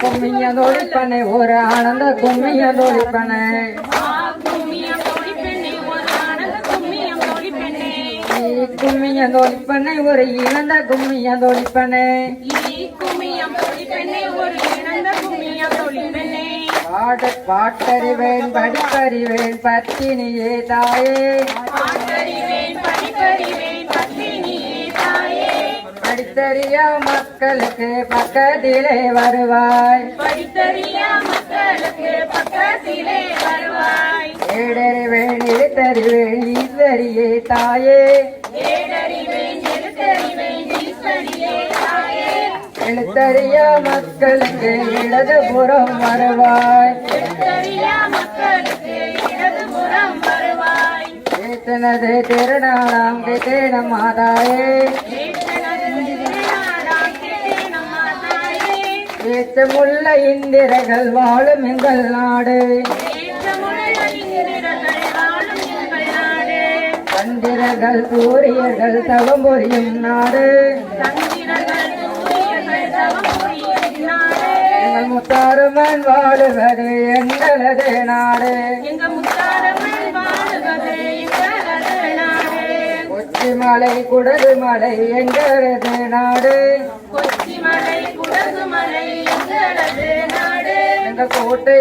கும்மிய தோழிப்பனை ஒரு ஆனந்த கும்மிய தோழிப்பனை கும்மிய தோழிப்பனை ஒரு இழந்த கும்மிய தோழிப்பனை பாட பாட்டறிவேன் படிப்பறிவேன் பத்தினியே தாயே. படித்தறியா மக்களுக்கு பக்கத்திலே வருவாய். ஏடறிவேன் எழுத்தறிவேன் ஈஸ்வரியே தாயே. ஏடறிவேன் எழுத்தறிவேன் எழுத்தறியா மக்களுக்கு இடது புறம் வருவாய். ஏத்தனது திருநாளாம் கிட்டேன மாதாயே. ஏற்றனதாடாம் கேட்டேனம்மா இந்திரர்கள் வாழும் எங்கள் நாடு ஏற்றமுள்ள இந்திரர்கள் வாழும் எங்கள் நாடு. சந்திரர்கள் சூரியர்கள் தவம் புரியும் நாடு சந்திரர்கள் சூரியர்கள் தவம் புரியும் நாடு எங்கள் முத்தாருமன் வாழுவது எங்களது நாடு. எங்க முத்தாரம்மன் வாழுவது எங்களது நாடு. கொச்சி மலை குடகு மலை எங்களது நாடு. எங்களது எங்கள் கோட்டை